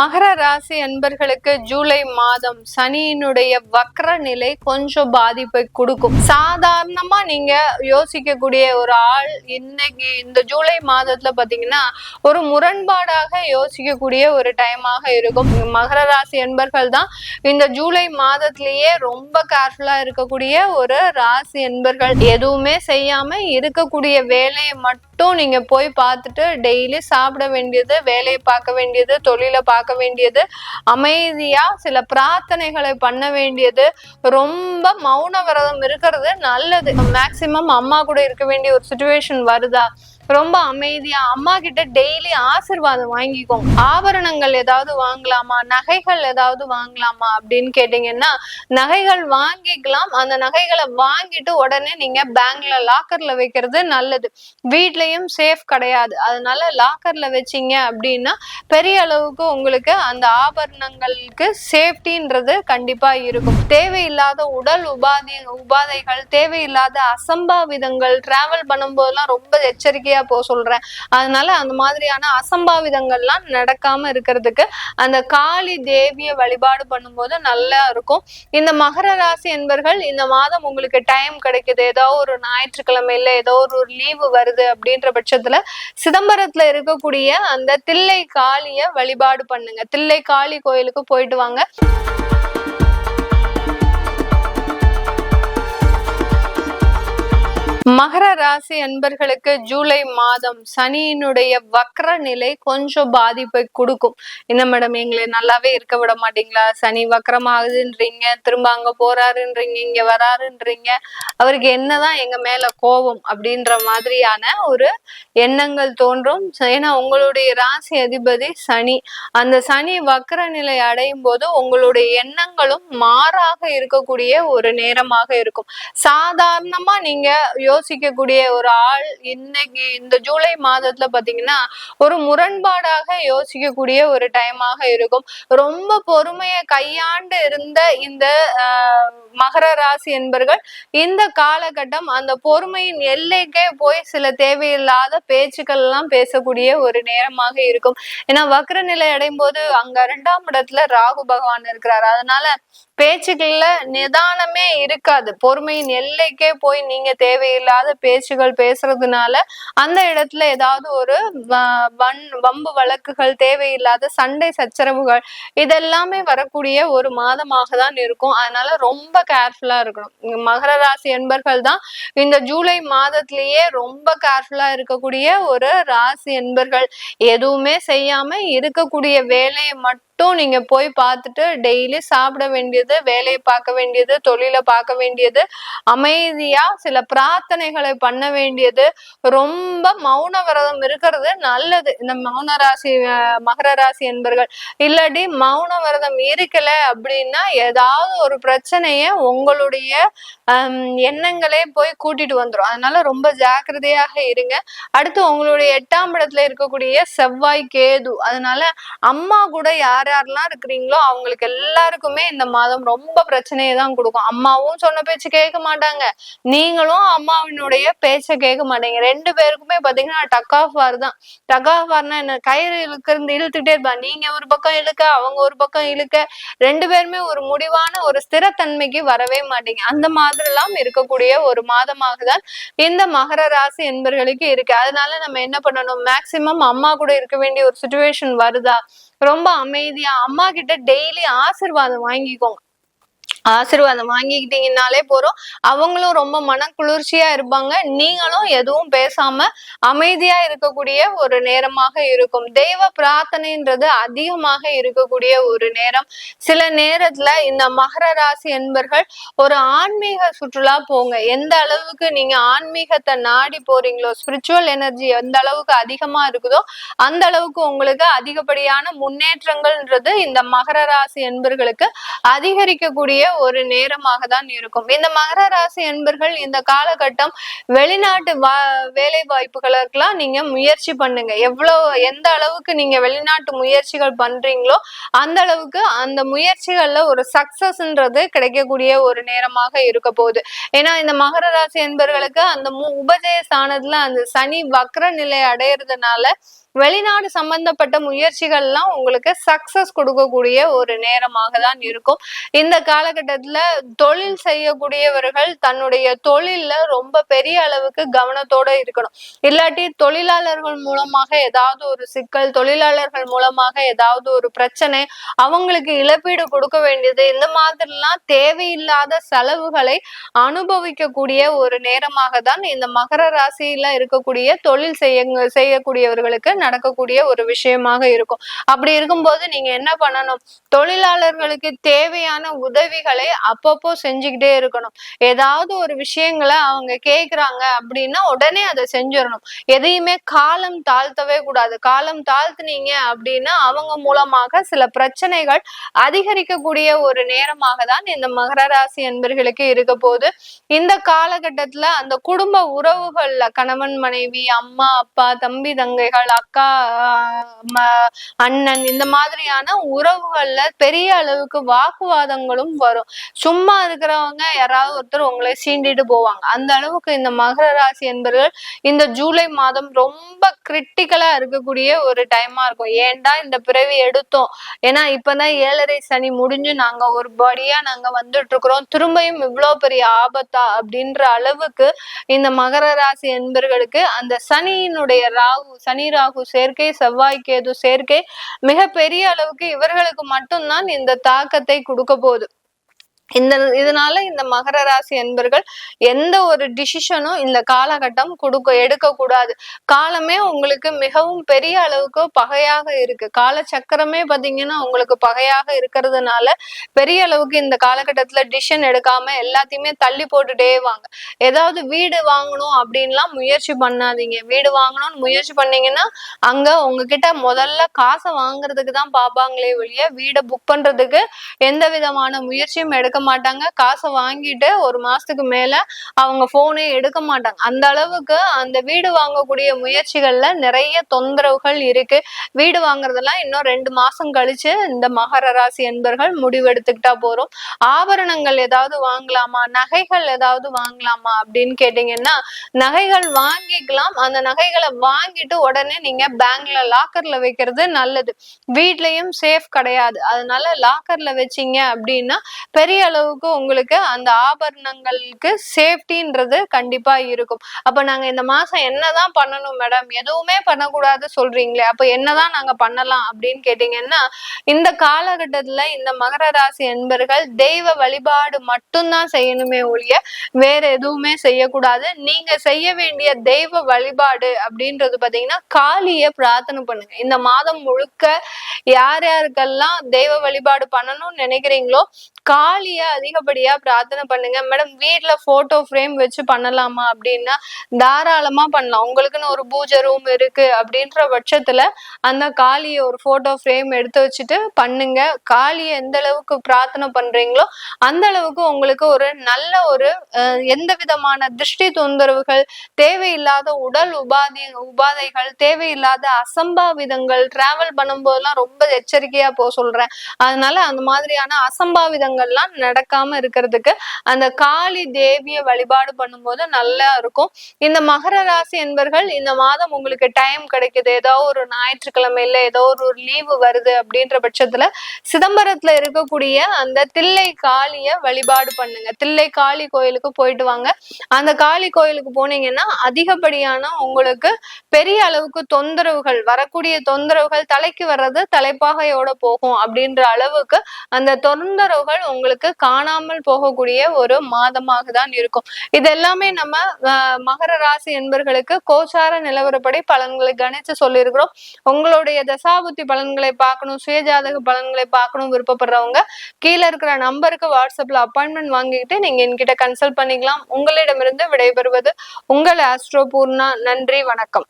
மகர ராசி அன்பர்களுக்கு ஜூலை மாதம் சனியினுடைய வக்ர நிலை கொஞ்சம் பாதிப்பை கொடுக்கும். சாதாரணமா நீங்க யோசிக்கக்கூடிய ஒரு ஆள் இன்னைக்கு இந்த ஜூலை மாதத்துல பாத்தீங்கன்னா ஒரு முரண்பாடாக யோசிக்கக்கூடிய ஒரு டைமாக இருக்கும். மகர ராசி அன்பர்கள் தான் இந்த ஜூலை மாதத்திலேயே ரொம்ப கேர்ஃபுல்லா இருக்கக்கூடிய ஒரு ராசி அன்பர்கள். எதுவுமே செய்யாம இருக்கக்கூடிய வேலையை மட்டும் நீங்க போய் பார்த்துட்டு டெய்லி சாப்பிட வேண்டியது வேலையை பார்க்க வேண்டியது தொழிலை பார்க்க வேண்டியது. அமைதியா சில பிரார்த்தனைகளை பண்ண வேண்டியது. ரொம்ப மௌன விரதம் இருக்கிறது நல்லது. மேக்சிமம் அம்மா கூட இருக்க வேண்டிய ஒரு சுச்சுவேஷன் வருதா? ரொம்ப அமைதியா அம்மா கிட்ட டெய்லி ஆசிர்வாதம் வாங்கிக்கோங்க ஆபரணங்கள் ஏதாவது வாங்கலாமா? நகைகள் ஏதாவது வாங்கலாமா அப்படின்னு கேட்டீங்கன்னா நகைகள் வாங்கிக்கலாம். அந்த நகைகளை வாங்கிட்டு உடனே நீங்க பேங்க்ல லாக்கர்ல வைக்கிறது நல்லது. வீட்லயும் சேஃப் கிடையாது. அதனால லாக்கர்ல வச்சீங்க அப்படின்னா பெரிய அளவுக்கு உங்களுக்கு அந்த ஆபரணங்களுக்கு சேஃப்டின்றது கண்டிப்பா இருக்கும். தேவையில்லாத உடல் உபாதி உபாதைகள் தேவையில்லாத அசம்பாவிதங்கள் டிராவல் பண்ணும்போதெல்லாம் ரொம்ப எச்சரிக்கையா போக சொல்றேன். அதனால அந்த மாதிரியான அசம்பாவிதங்கள்லாம் நடக்காம இருக்கிறதுக்கு அந்த காளி தேவியை வழிபாடு பண்ணும்போது நல்லா இருக்கும். இந்த மகர ராசி என்பர்கள் இந்த மாதம் உங்களுக்கு டைம் கிடைக்குது. ஏதோ ஒரு ஞாயிற்றுக்கிழமையில ஏதோ ஒரு லீவு வருது அப்படின்ற பட்சத்துல சிதம்பரத்துல இருக்கக்கூடிய அந்த தில்லை காளிய வழிபாடு பண்ணுங்க. தில்லை காளி கோயிலுக்கு போயிட்டு வாங்க. மகர ராசி அன்பர்களுக்கு ஜூலை மாதம் சனியினுடைய வக்ர நிலை கொஞ்சம் பாதிப்பை கொடுக்கும். என்ன மேடம் எங்களை நல்லாவே இருக்க விட மாட்டீங்களா? சனி வக்ரமாகுதுன்றீங்க திரும்ப அங்க போறாருன்றீங்க இங்க வராருன்றீங்க. அவருக்கு என்னதான் எங்க மேல கோபம் அப்படின்ற மாதிரியான ஒரு எண்ணங்கள் தோன்றும். ஏன்னா உங்களுடைய ராசி அதிபதி சனி. அந்த சனி வக்ர நிலை அடையும் போது உங்களுடைய எண்ணங்களும் மாறாக இருக்கக்கூடிய ஒரு நேரமாக இருக்கும். சாதாரணமா நீங்க யோசிக்கக்கூடிய ஒரு ஆள் இன்னைக்கு இந்த ஜூலை மாதத்துல பாத்தீங்கன்னா ஒரு முரண்பாடாக யோசிக்கக்கூடிய ஒரு டைமாக இருக்கும். ரொம்ப பொறுமையை கையாண்டு இருந்த இந்த ஆஹ், மகர ராசி என்பர்கள் இந்த காலகட்டம் அந்த பொறுமையின் எல்லைக்கே போய் சில தேவையில்லாத பேச்சுக்கள் எல்லாம் பேசக்கூடிய ஒரு நேரமாக இருக்கும். ஏன்னா வக்ர நிலை அடையும் போது அங்க இரண்டாம் இடத்துல ராகு பகவான் இருக்கிறாரு. அதனால பேச்சுகள்ல நிதானமே இருக்காது. பொறுமையின் எல்லைக்கே போய் நீங்க தேவையில்லாத பேச்சுகள் பேசுறதுனால அந்த இடத்துல ஏதாவது ஒரு வ- வன் வம்பு வழக்குகள் தேவையில்லாத சண்டை சச்சரவுகள் இதெல்லாமே வரக்கூடிய ஒரு மாதமாக தான் இருக்கும். அதனால ரொம்ப கேர்ஃபுல்லா இருக்கணும். மகர ராசி என்பர்கள் தான் இந்த ஜூலை மாதத்திலேயே ரொம்ப கேர்ஃபுல்லா இருக்கக்கூடிய ஒரு ராசி என்பர்கள். எதுவுமே செய்யாம இருக்கக்கூடிய வேலையை மட்டும் நீங்க போய் பார்த்துட்டு டெய்லி சாப்பிட வேண்டியது வேலையை பார்க்க வேண்டியது தொழிலை பார்க்க வேண்டியது அமைதியா சில பிரார்த்தனைகளை பண்ண வேண்டியது ரொம்ப மௌன விரதம் இருக்கிறது நல்லது. இந்த மௌன ராசி மகர ராசி என்பர்கள் இல்லாட்டி மௌன விரதம் இருக்கல அப்படின்னா ஏதாவது ஒரு பிரச்சனைய உங்களுடைய எண்ணங்களே போய் கூட்டிட்டு வந்துரும். அதனால ரொம்ப ஜாக்கிரதையாக இருங்க. அடுத்து உங்களுடைய எட்டாம் இடத்துல இருக்கக்கூடிய செவ்வாய் கேது. அதனால அம்மா கூட யார யாரெல்லாம் இருக்கிறீங்களோ அவங்களுக்கு எல்லாருக்குமே இந்த மாதம் ரொம்ப பிரச்சனையை தான் கொடுக்கும். அம்மாவும் சொன்ன பேச்சு கேட்க மாட்டாங்க. நீங்களும் அம்மாவினுடைய பேச்சை கேட்க மாட்டீங்க. ரெண்டு பேருக்குமே பாத்தீங்கன்னா டக் ஆஃப் வார் தான். டக் ஆஃப் வார்னா என்ன? கயிறு இழுக்கிறது இழுத்துட்டே இருப்பா. நீங்க ஒரு பக்கம் இழுக்க அவங்க ஒரு பக்கம் இழுக்க ரெண்டு பேருமே ஒரு முடிவான ஒரு ஸ்திரத்தன்மைக்கு வரவே மாட்டீங்க. அந்த மாதிரி எல்லாம் இருக்கக்கூடிய ஒரு மாதமாக தான் இந்த மகர ராசி என்பர்களுக்கு இருக்கு. அதனால நம்ம என்ன பண்ணணும்? மேக்சிமம் அம்மா கூட இருக்க வேண்டிய ஒரு சுச்சுவேஷன் வருதா? ரொம்ப அமைதியா அம்மா கிட்ட டெய்லி ஆசிர்வாதம் வாங்கிக்கோங்க. ஆசீர்வாதம் வாங்கிக்கிட்டீங்கன்னாலே போறோம் அவங்களும் ரொம்ப மன குளிர்ச்சியா இருப்பாங்க. நீங்களும் எதுவும் பேசாம அமைதியா இருக்கக்கூடிய ஒரு நேரமாக இருக்கும். தெய்வ பிரார்த்தனைன்றது அதிகமாக இருக்கக்கூடிய ஒரு நேரம். சில நேரத்துல இந்த மகர ராசி என்பர்கள் ஒரு ஆன்மீக சுற்றுலா போங்க. எந்த அளவுக்கு நீங்க ஆன்மீகத்தை நாடி போறீங்களோ ஸ்பிரிச்சுவல் எனர்ஜி எந்த அளவுக்கு அதிகமா இருக்குதோ அந்த அளவுக்கு உங்களுக்கு அதிகப்படியான முன்னேற்றங்கள்ன்றது இந்த மகர ராசி என்பர்களுக்கு அதிகரிக்கக்கூடிய ஒரு நேரமாக தான் இருக்கும். இந்த மகர ராசி என்பர்கள் இந்த காலகட்டம் வெளிநாட்டு வேலை வாய்ப்புகளுக்கெல்லாம் நீங்க முயற்சி பண்ணுங்க. எவ்வளவு எந்த அளவுக்கு நீங்க வெளிநாட்டு முயற்சிகள் பண்றீங்களோ அந்த அளவுக்கு அந்த முயற்சிகள்ல ஒரு சக்சஸ்ன்றது கிடைக்கக்கூடிய ஒரு நேரமாக இருக்க போகுது. ஏன்னா இந்த மகர ராசி என்பர்களுக்கு அந்த உபஜய ஸ்தானத்துல அந்த சனி வக்ர நிலை அடையிறதுனால வெளிநாடு சம்பந்தப்பட்ட முயற்சிகள்லாம் உங்களுக்கு சக்சஸ் கொடுக்கக்கூடிய ஒரு நேரமாக தான் இருக்கும். இந்த காலகட்டத்துல தொழில் செய்யக்கூடியவர்கள் தன்னுடைய தொழில்ல ரொம்ப பெரிய அளவுக்கு கவனத்தோட இருக்கணும். இல்லாட்டி தொழிலாளர்கள் மூலமாக ஏதாவது ஒரு சிக்கல் தொழிலாளர்கள் மூலமாக ஏதாவது ஒரு பிரச்சனை அவங்களுக்கு இழப்பீடு கொடுக்க வேண்டியது இந்த மாதிரிலாம் தேவையில்லாத செலவுகளை அனுபவிக்கக்கூடிய ஒரு நேரமாக தான் இந்த மகர ராசியில இருக்கக்கூடிய தொழில் செய்ய செய்யக்கூடியவர்களுக்கு நடக்கக்கூடிய ஒரு விஷயமாக இருக்கும். அப்படி இருக்கும்போது நீங்க என்ன பண்ணணும்? தொழிலாளர்களுக்கு தேவையான உதவிகள் அப்பப்போ செஞ்சுக்கிட்டே இருக்கணும். ஏதாவது ஒரு விஷயங்களை அவங்க கேக்குறாங்க அப்படின்னா உடனே அதை செஞ்சிடணும். எதையுமே காலம் தாழ்த்தவே கூடாது. காலம் தாழ்த்துனீங்க அப்படின்னா அவங்க மூலமாக சில பிரச்சனைகள் அதிகரிக்கக்கூடிய ஒரு நேரமாக தான் இந்த மகர ராசி அன்பர்களுக்கு இருக்க போது இந்த காலகட்டத்துல அந்த குடும்ப உறவுகள்ல கணவன் மனைவி அம்மா அப்பா தம்பி தங்கைகள் அக்கா அண்ணன் இந்த மாதிரியான உறவுகள்ல பெரிய அளவுக்கு வாக்குவாதங்களும் வரும். சும்மா இருக்கிறவங்க யாராவது ஒருத்தர் உங்களை சீண்டிட்டு போவாங்க. அந்த அளவுக்கு இந்த மகர ராசி என்பவர்கள் இந்த ஜூலை மாதம் ரொம்ப கிரிட்டிக்கலா இருக்கக்கூடிய ஒரு டைமா இருக்கும். ஏன்டா இந்த பிறவி எடுத்தோம்? ஏன்னா இப்பதான் ஏழரை சனி முடிஞ்சு நாங்க ஒரு படியா நாங்க வந்துட்டு இருக்கிறோம் திரும்பியும் இவ்வளவு பெரிய ஆபத்தா அப்படின்ற அளவுக்கு இந்த மகர ராசி என்பர்களுக்கு அந்த சனியினுடைய ராகு சனி ராகு சேர்க்கை செவ்வாய் கேது சேர்க்கை மிக பெரிய அளவுக்கு இவர்களுக்கு மட்டும்தான் இந்த தாக்கத்தை கொடுக்க போகுது. இந்த இதனால இந்த மகர ராசி என்பர்கள் எந்த ஒரு டிசிஷனும் இந்த காலகட்டம் கொடுக்க எடுக்க கூடாது காலமே உங்களுக்கு மிகவும் பெரிய அளவுக்கு பகையாக இருக்கு. கால சக்கரமே பாத்தீங்கன்னா உங்களுக்கு பகையாக இருக்கிறதுனால பெரிய அளவுக்கு இந்த காலகட்டத்துல டிசிஷன் எடுக்காம எல்லாத்தையுமே தள்ளி போட்டுட்டே வாங்க. ஏதாவது வீடு வாங்கணும் அப்படின்லாம் முயற்சி பண்ணாதீங்க. வீடு வாங்கணும்னு முயற்சி பண்ணீங்கன்னா அங்க உங்ககிட்ட முதல்ல காசை வாங்குறதுக்கு தான் பாப்பாங்களே ஒழிய வீடை புக் பண்றதுக்கு எந்த விதமான முயற்சியும் எடுக்க மாட்டாங்க. காசை வாங்கிட்டு ஒரு மாசத்துக்கு மேல அவங்க போனே எடுக்க மாட்டாங்க. அந்த அளவுக்கு அந்த வீடு வாங்கக்கூடிய முயற்சிகள்ல நிறைய தொந்தரவுகள் இருக்கு. வீடு வாங்குறதெல்லாம் இன்னும் ரெண்டு மாசம் கழிச்சு இந்த மகர ராசி என்பர்கள் முடிவெடுத்துக்கிட்டா போறோம். ஆபரணங்கள் ஏதாவது வாங்கலாமா? நகைகள் ஏதாவது வாங்கலாமா அப்படின்னு கேட்டீங்கன்னா நகைகள் வாங்கிக்கலாம். அந்த நகைகளை வாங்கிட்டு உடனே நீங்க பேங்க்ல லாக்கர்ல வைக்கிறது நல்லது. வீட்லயும் சேஃப் கிடையாது. அதனால லாக்கர்ல வச்சீங்க அப்படின்னா பெரிய அளவுக்கு உங்களுக்கு அந்த ஆபரணங்களுக்கு சேஃப்டின்றது கண்டிப்பா இருக்கும். அப்ப நாங்க இந்த மாசம் என்னதான் பண்ணணும் மேடம்? எதுவுமே பண்ணக்கூடாது சொல்றீங்களே. அப்ப என்னதான் நாங்க பண்ணலாம் அப்படின்னு கேட்டீங்கன்னா இந்த காலகட்டத்துல இந்த மகர ராசி என்பர்கள் தெய்வ வழிபாடு மட்டும்தான் செய்யணுமே ஒழிய வேற எதுவுமே செய்யக்கூடாது. நீங்க செய்ய வேண்டிய தெய்வ வழிபாடு அப்படின்றது பாத்தீங்கன்னா காளிய பிரார்த்தனை பண்ணுங்க. இந்த மாதம் முழுக்க யார் யாருக்கெல்லாம் தெய்வ வழிபாடு பண்ணணும்னு நினைக்கிறீங்களோ காளிய அதிகப்படியா பிரார்த்தனை பண்ணுங்க. மேடம் வீட்டுல போட்டோ ஃப்ரேம் வச்சு பண்ணலாமா அப்படின்னா தாராளமா பண்ணலாம். உங்களுக்குன்னு ஒரு பூஜை ரூம் இருக்கு அப்படின்ற பட்சத்துல அந்த காளிய ஒரு போட்டோ ஃப்ரேம் எடுத்து வச்சுட்டு பண்ணுங்க. காளிய எந்த அளவுக்கு பிரார்த்தனை பண்றீங்களோ அந்த அளவுக்கு உங்களுக்கு ஒரு நல்ல ஒரு எந்த விதமான திருஷ்டி தொந்தரவுகள் தேவையில்லாத உடல் உபாதி உபாதைகள் தேவையில்லாத அசம்பாவிதங்கள் டிராவல் பண்ணும்போதெல்லாம் ரொம்ப எச்சரிக்கையா போக சொல்றேன். அதனால அந்த மாதிரியான அசம்பாவிதங்கள்லாம் நடக்காம இருக்கிறதுக்கு அந்த காளி தேவியை வழிபாடு பண்ணும்போது நல்லா இருக்கும். இந்த மகர ராசி என்பர்கள் இந்த மாதம் உங்களுக்கு டைம் கிடைக்குது. ஏதோ ஒரு ஞாயிற்றுக்கிழமையில ஏதோ ஒரு லீவு வருது அப்படின்ற பட்சத்துல சிதம்பரத்துல இருக்கக்கூடிய அந்த தில்லை காளிய வழிபாடு பண்ணுங்க. தில்லை காளி கோயிலுக்கு போயிட்டு வாங்க. அந்த காளி கோயிலுக்கு போனீங்கன்னா அதிகப்படியான உங்களுக்கு பெரிய அளவுக்கு தொந்தரவுகள் வரக்கூடிய தொந்தரவுகள் தலைக்கு வர்றது தலைப்பாகையோட போகும் அப்படின்ற அளவுக்கு அந்த தொந்தரவுகள் உங்களுக்கு காணாமல் போகக்கூடிய ஒரு மாதமாக தான் இருக்கும். இது எல்லாமே நம்ம மகர ராசி என்பர்களுக்கு கோச்சார நிலவரப்படி பலன்களை கணிச்சு சொல்லியிருக்கிறோம். உங்களுடைய தசாபுத்தி பலன்களை பார்க்கணும் சுயஜாதக பலன்களை பார்க்கணும் விருப்பப்படுறவங்க கீழே இருக்கிற நம்பருக்கு வாட்ஸ்அப்ல அப்பாயின்மெண்ட் வாங்கிக்கிட்டு நீங்க என்கிட்ட கன்சல்ட் பண்ணிக்கலாம். உங்களிடமிருந்து விடைபெறுவது உங்கள் ஆஸ்ட்ரோ பூர்ணா. நன்றி வணக்கம்.